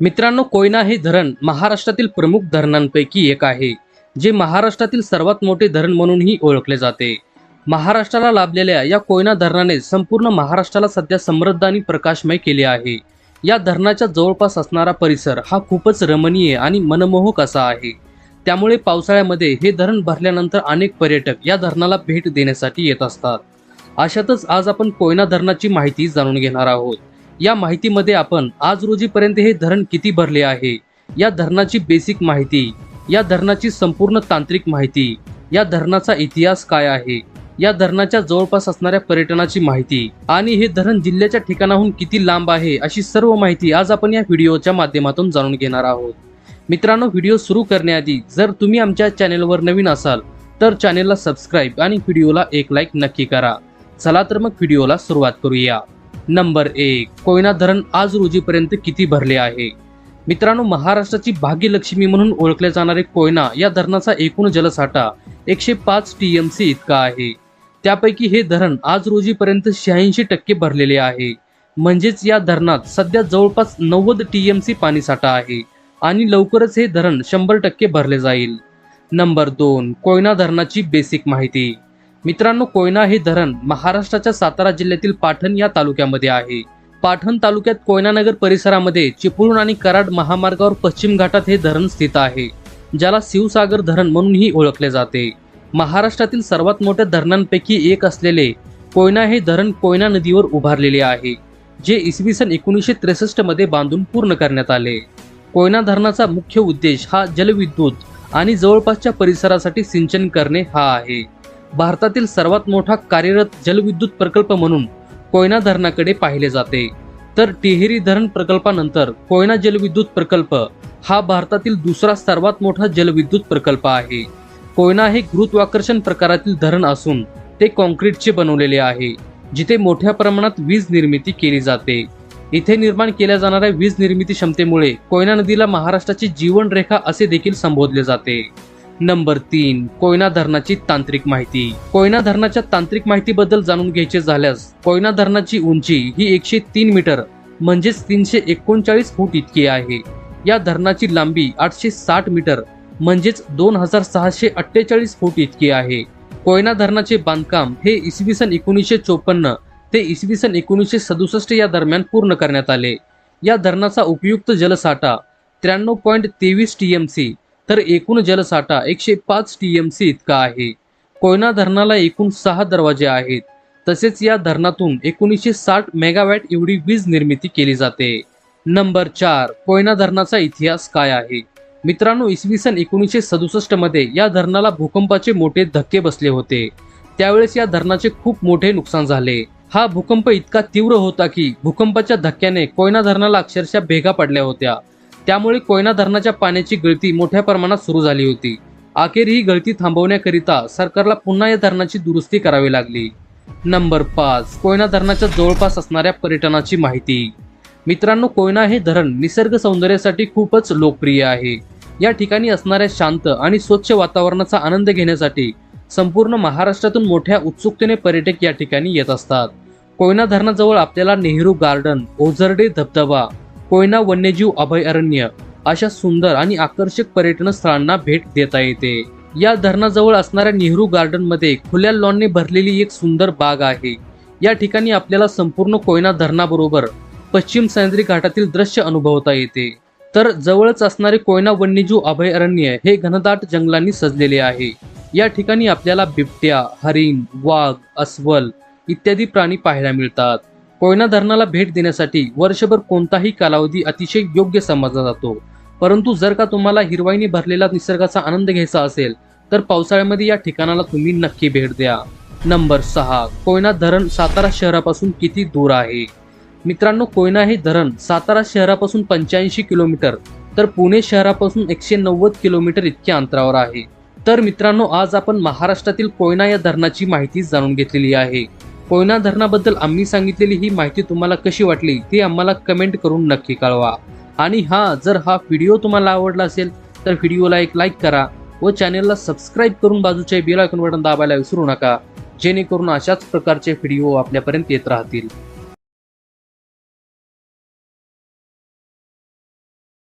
मित्रांनो कोयना हे धरण महाराष्ट्रातील प्रमुख धरणांपैकी एक आहे जे महाराष्ट्रातील सर्वात मोठे धरण म्हणूनही ओळखले जाते. महाराष्ट्राला लाभलेल्या या कोयना धरणाने संपूर्ण महाराष्ट्राला सध्या समृद्ध आणि प्रकाशमय केले आहे. या धरणाच्या जवळपास असणारा परिसर हा खूपच रमणीय आणि मनमोहक असा आहे. त्यामुळे पावसाळ्यामध्ये हे धरण भरल्यानंतर अनेक पर्यटक या धरणाला भेट देण्यासाठी येत असतात. अशातच आज आपण कोयना धरणाची माहिती जाणून घेणार आहोत. या माहितीमध्ये आपण आज रोजीपर्यंत हे धरण किती भरले आहे? या धरणाची बेसिक माहिती या धरणाची संपूर्ण तांत्रिक माहिती या धरणाचा इतिहास काय आहे? या धरणाच्या जवळपास असणाऱ्या पर्यटनाची माहिती आणि हे धरण जिल्ह्याच्या ठिकाणाहून किती लांब आहे अशी सर्व माहिती आज आपण या व्हिडिओच्या माध्यमातून जाणून घेणार आहोत. मित्रांनो व्हिडिओ सुरू करण्याआधी जर तुम्ही आमच्या चॅनेलवर नवीन असाल तर चॅनेलला सबस्क्राईब आणि व्हिडिओला एक लाईक नक्की करा. चला तर मग व्हिडिओला सुरुवात करूया. नंबर एक कोयना धरण आज रोजीपर्यंत किती भरले आहे? मित्रांनो महाराष्ट्राची भाग्यलक्ष्मी म्हणून ओळखले जाणारे कोयना या धरणाचा एकूण जलसाठा एकशे पाच टी एम सी इतका आहे. त्यापैकी हे धरण आज रोजीपर्यंत शहाऐंशी टक्के भरलेले आहे. म्हणजेच या धरणात सध्या जवळपास नव्वद टी एम सी पाणीसाठा आहे आणि लवकरच हे धरण शंभर टक्के भरले जाईल. नंबर दोन कोयना धरणाची बेसिक माहिती. मित्रांनो कोयना हे धरण महाराष्ट्राच्या सातारा जिल्ह्यातील पाटण या तालुक्यामध्ये आहे. पाटण तालुक्यात कोयनानगर परिसरामध्ये चिपळूण आणि कराड महामार्गावर पश्चिम घाटात हे धरण स्थित आहे ज्याला शिवसागर धरण म्हणूनही ओळखले जाते. महाराष्ट्रातील सर्वात मोठ्या धरणांपैकी एक असलेले कोयना हे धरण कोयना नदीवर उभारलेले आहे जे इसवी सन एकोणीसशे त्रेसष्टमध्ये बांधून पूर्ण करण्यात आले. कोयना धरणाचा मुख्य उद्देश हा जलविद्युत आणि जवळपासच्या परिसरासाठी सिंचन करणे हा आहे. भारतातील सर्वात मोठा कार्यरत जलविद्युत प्रकल्प म्हणून कोयना धरणाकडे पाहिले जाते. तर टिहेरी धरण प्रकल्पानंतर कोयना जलविद्युत प्रकल्प हा भारतातील दुसरा सर्वात मोठा जलविद्युत प्रकल्प आहे. कोयना हे गुरुत्वाकर्षण प्रकारातील धरण असून ते कॉन्क्रीटचे बनवलेले आहे जिथे मोठ्या प्रमाणात वीज निर्मिती केली जाते. इथे निर्माण केल्या जाणाऱ्या वीज निर्मिती क्षमतेमुळे कोयना नदीला महाराष्ट्राची जीवनरेखा असे देखील संबोधले जाते. नंबर तीन कोयना धरणाची तांत्रिक माहिती. कोयना धरणाच्या तांत्रिक माहितीबद्दल जाणून घ्यायचे झाल्यास कोयना धरणाची उंची ही एकशे तीन मीटर म्हणजेच तीनशे एकोणचाळीस फूट इतकी आहे. या धरणाची लांबी आठशे साठ मीटर म्हणजेच दोन हजार सहाशे अठ्ठेचाळीस फूट इतकी आहे. कोयना धरणाचे बांधकाम हे इसवी सन एकोणीसशे चोपन्न ते इसवी सन एकोणीसशे सदुसष्ट या दरम्यान पूर्ण करण्यात आले. या धरणाचा उपयुक्त जलसाठा त्र्याण्णव पॉईंट तेवीस टी एम सी तर एकूण जलसाठा एकशे पाच टी एम सी इतका आहे. कोयना धरणाला एकूण सहा दरवाजे आहेत. तसेच या धरणातून एकोणीसशे साठ मेगावॅट एवढी वीज निर्मिती केली जाते. नंबर चार कोयना धरणाचा इतिहास काय आहे? मित्रांनो इसवी सन एकोणीसशे सदुसष्टमध्ये या धरणाला भूकंपाचे मोठे धक्के बसले होते. त्यावेळेस या धरणाचे खूप मोठे नुकसान झाले. हा भूकंप इतका तीव्र होता की भूकंपाच्या धक्क्याने कोयना धरणाला अक्षरशः भेगा पडल्या होत्या. त्यामुळे कोयना धरणाच्या पाण्याची गळती मोठ्या प्रमाणात सुरू झाली होती. अखेर ही गळती थांबवण्याकरिता सरकारला पुन्हा या धरणाची दुरुस्ती करावी लागली. नंबर पाच कोयना धरणाच्या जवळपास असणाऱ्या पर्यटनाची माहिती. मित्रांनो कोयना हे धरण निसर्ग सौंदर्यासाठी खूपच लोकप्रिय आहे. या ठिकाणी असणाऱ्या शांत आणि स्वच्छ वातावरणाचा आनंद घेण्यासाठी संपूर्ण महाराष्ट्रातून मोठ्या उत्सुकतेने पर्यटक या ठिकाणी येत असतात. कोयना धरणाजवळ आपल्याला नेहरू गार्डन ओझरडे धबधबा कोयना वन्यजीव अभयारण्य. अशा सुंदर आणि आकर्षक पर्यटन स्थळांना भेट देता येते. या धरणाजवळ असणाऱ्या नेहरू गार्डनमध्ये खुल्या लॉनने भरलेली एक सुंदर बाग आहे. या ठिकाणी आपल्याला संपूर्ण कोयना धरणाबरोबर पश्चिम सह्याद्री घाटातील दृश्य अनुभवता येते. तर जवळच असणारे कोयना वन्यजीव अभयारण्य हे घनदाट जंगलांनी सजलेले आहे. या ठिकाणी आपल्याला बिबट्या हरिण वाघ अस्वल इत्यादी प्राणी पाहायला मिळतात. कोयना धरणाला भेट देण्यासाठी वर्षभर कोणताही कालावधी अतिशय योग्य समजला जातो. परंतु जर का तुम्हाला हिरवाईने भरलेला निसर्गाचा आनंद घ्यायचा असेल तर पावसाळ्यामध्ये या ठिकाणाला तुम्ही नक्की भेट द्या. नंबर सहा कोयना धरण सातारा शहरापासून किती दूर आहे? मित्रांनो कोयना हे धरण सातारा शहरापासून पंच्याऐंशी किलोमीटर तर पुणे शहरापासून एकशे नव्वद किलोमीटर इतक्या अंतरावर आहे. तर मित्रांनो आज आपण महाराष्ट्रातील कोयना या धरणाची माहिती जाणून घेतलेली आहे. कोयना धरणाबद्दल आम्ही सांगितलेली ही माहिती तुम्हाला कशी वाटली ती आम्हाला कमेंट करून नक्की कळवा. आणि हा जर हा व्हिडिओ तुम्हाला आवडला असेल तर व्हिडिओला एक लाईक करा व चॅनेलला सबस्क्राईब करून बाजूच्या बेल आयकॉन बटन दाबायला विसरू नका जेणेकरून अशाच प्रकारचे व्हिडिओ आपल्यापर्यंत येत राहतील.